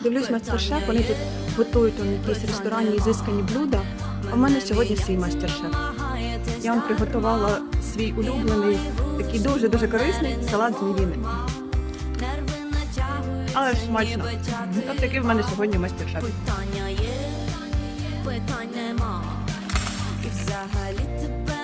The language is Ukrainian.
Дивлюсь мастер-шеф, вони тут готують он якісь ресторанні ізискані блюда. А в мене сьогодні свій мастер-шеф. Я вам приготувала свій улюблений, такий дуже-дуже корисний салат з мівіни. Але ж смачно. От такий в мене сьогодні мастер-шеф. Питання є, питань нема. І взагалі тебе